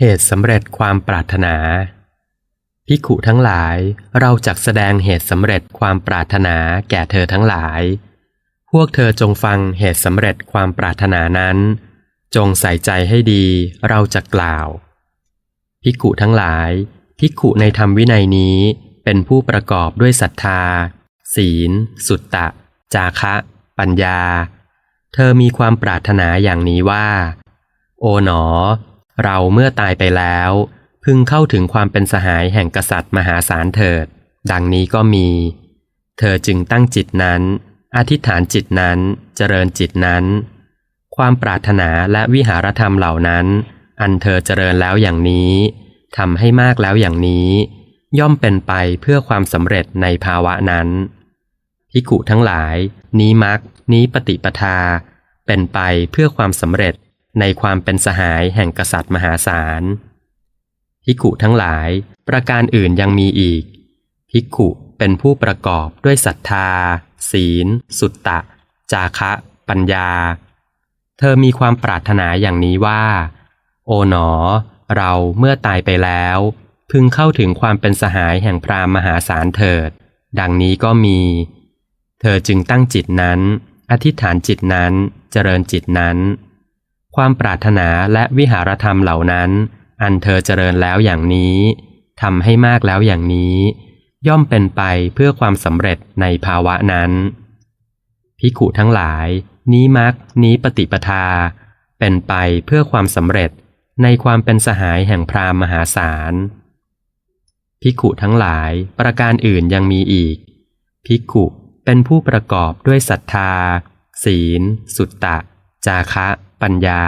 เหตุสำเร็จความปรารถนาภิขุทั้งหลายเราจักแสดงเหตุสำเร็จความปรารถนาแก่เธอทั้งหลาย พวกเธอจงฟังเหตุสำเร็จความปรารถนานั้น จงใส่ใจให้ดีเราจะกล่าวภิกขุทั้งหลายภิกขุในธรรมวินัยนี้เป็นผู้ประกอบด้วยศรัทธา ศีล สุตตะ จาคะ ปัญญา เธอมีความปรารถนาอย่างนี้ว่า โอ๋หนอ เราเมื่อตายไปแล้ว พึงเข้าถึงความเป็นสหายแห่งกษัตริย์มหาศาลเถิด ดังนี้ก็มี เธอจึงตั้งจิตนั้น อธิษฐานจิตนั้นเจริญจิตนั้น ความปรารถนาและวิหารธรรมเหล่านั้น อันเธอเจริญแล้วอย่างนี้ทำให้มากแล้วอย่างนี้ ย่อมเป็นไปเพื่อความสำเร็จในภาวะนั้นพิกุทั้งหลาย นี้มักนี้ปฏิปทา เป็นไปเพื่อความสำเร็จ ในความเป็นสหายแห่งกษัตริย์มหาศาลภิกขุทั้งหลาย ประการอื่นยังมีอีกภิกขุเป็นผู้ประกอบด้วยศรัทธา ศีล สุตตะ จาคะ ปัญญา เธอมีความปรารถนาอย่างนี้ว่า โอ๋หนอ เราเมื่อตายไปแล้ว พึงเข้าถึงความเป็นสหายแห่งพรามมหาศาลเถิด ดังนี้ก็มี เธอจึงตั้งจิตนั้น อธิษฐานจิตนั้น เจริญจิตนั้น ความปรารถนาและวิหารธรรมเหล่านั้น อันเธอเจริญแล้วอย่างนี้ทำให้มากแล้วอย่างนี้ ย่อมเป็นไปเพื่อความสำเร็จในภาวะนั้นภิขุทั้งหลาย นี้มักนี้ปฏิปทา เป็นไปเพื่อความสำเร็จในความเป็นสหายแห่งพรามมหาศาลภิกขุทั้งหลายประการอื่นยังมีอีก ภิกขุเป็นผู้ประกอบด้วยศรัทธา ศีล สุตตะ จาคะ ปัญญา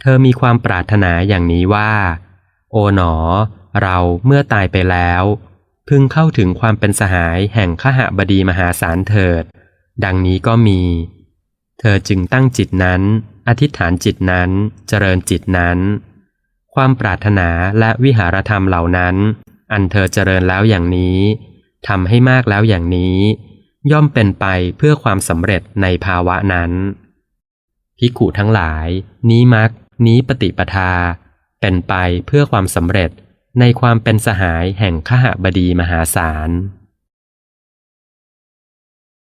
เธอมีความปรารถนาอย่างนี้ว่า โอ๋หนอ เราเมื่อตายไปแล้ว พึงเข้าถึงความเป็นสหายแห่งขหบดีมหาศาลเถิด ดังนี้ก็มี เธอจึงตั้งจิตนั้น อธิษฐานจิตนั้น เจริญจิตนั้น ความปรารถนาและวิหารธรรมเหล่านั้น อันเธอเจริญแล้วอย่างนี้ทำให้มากแล้วอย่างนี้ ย่อมเป็นไปเพื่อความสำเร็จในภาวะนั้น ภิกขุทั้งหลาย นี้มักนี้ปฏิปทา เป็นไปเพื่อความสำเร็จในความเป็นสหายแห่งขหบดีมหาศาล